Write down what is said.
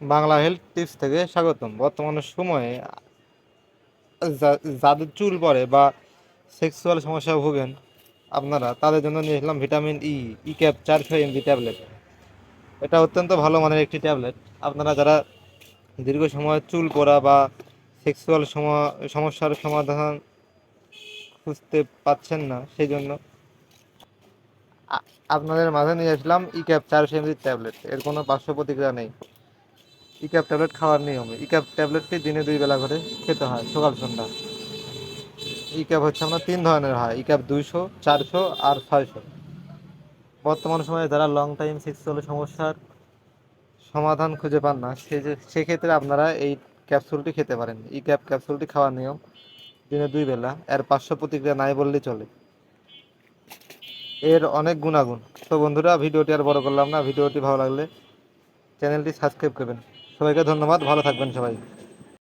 Bangla health tips থেকে স্বাগতম। বর্তমান সময়ে যাদের চুল পড়ে বা সেক্সুয়াল সমস্যা ভোগেন আপনারা, তাদের জন্য নিয়ে এসলাম ভিটামিন ই ই ক্যাপ চারশো এমজি ট্যাবলেট এটা অত্যন্ত ভালো মানের একটি ট্যাবলেট আপনারা যারা দীর্ঘ সময় চুল পড়া বা সেক্সুয়াল সমস্যার সমাধান খুঁজতে পাচ্ছেন না, সেই জন্য আপনাদের মাঝে নিয়ে আসলাম ই ক্যাপ চারশো এমজি ট্যাবলেট এর কোনো পার্শ্ব প্রতিক্রিয়া নেই। ই ক্যাপ ট্যাবলেট খাওয়ার নিয়ম। ইক্যাপ ক্যাপ ট্যাবলেটটি দিনে দুই বেলা করে খেতে হয়? সকাল, সন্ধ্যা। ইক্যাপ হচ্ছে আমরা তিন ধরনের হয়। ইক্যাপ দুইশো, চারশো আর ছয়শো। বর্তমান সময়ে যারা লং টাইম সিক্স চলে সমস্যার সমাধান খুঁজে পান না, সে সেক্ষেত্রে আপনারা এই ক্যাপসুলটি খেতে পারেন। ই ক্যাপ ক্যাপসুলটি খাওয়ার নিয়ম দিনে দুই বেলা। এর পার্শ্ব প্রতিক্রিয়া নাই বললেই চলে। এর অনেক গুণাগুণ। তো বন্ধুরা, ভিডিওটি আর বড় করলাম না। ভিডিওটি ভালো লাগলে চ্যানেলটি সাবস্ক্রাইব করবেন। সবাইকে ধন্যবাদ ভালো থাকবেন সবাই।